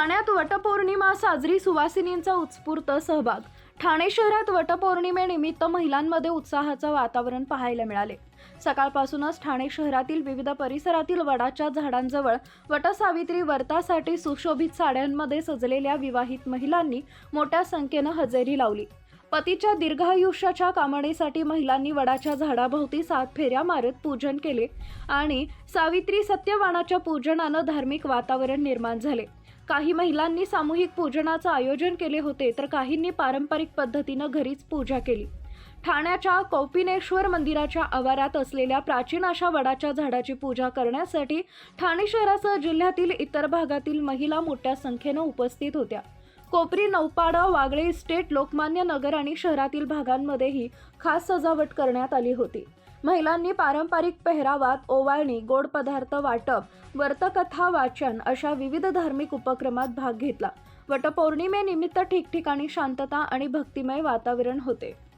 ठाण्यात वटपौर्णिमा साजरी सुवासिनींचा उत्स्फूर्त सहभाग. ठाणे शहरात वटपौर्णिमेनिमित्त महिलांमध्ये उत्साहाचं वातावरण पाहायला मिळाले. सकाळपासूनच ठाणे शहरातील विविध परिसरातील वडाच्या झाडांजवळ वटसावित्री व्रतासाठी सुशोभित साड्यांमध्ये सजलेल्या विवाहित महिलांनी मोठ्या संख्येनं हजेरी लावली. पतीच्या दीर्घायुष्याच्या कामणीसाठी महिलांनी वडाच्या झाडाभोवती सात फेऱ्या मारत पूजन केले आणि सावित्री सत्यवानाच्या पूजनानं धार्मिक वातावरण निर्माण झाले. काही महिलांनी सामूहिक पूजनाचं आयोजन केले होते तर काहींनी पारंपरिक पद्धतीनं घरीच पूजा केली. ठाण्याच्या कौपिनेश्वर मंदिराच्या आवारात असलेल्या प्राचीन अशा वडाच्या झाडाची पूजा करण्यासाठी ठाणे शहरासह जिल्ह्यातील इतर भागातील महिला मोठ्या संख्येनं उपस्थित होत्या. कोपरी नौपाडा वागळे इस्टेट लोकमान्य नगर आणि शहरातील भागांमध्येही खास सजावट करण्यात आली होती. महिलांनी पारंपरिक पेहरावात ओवाळणी गोड पदार्थ वाटप वर्तकथा वाचन अशा विविध धार्मिक उपक्रमात भाग घेतला. वटपौर्णिमेनिमित्त ठिकठिकाणी शांतता आणि भक्तिमय वातावरण होते.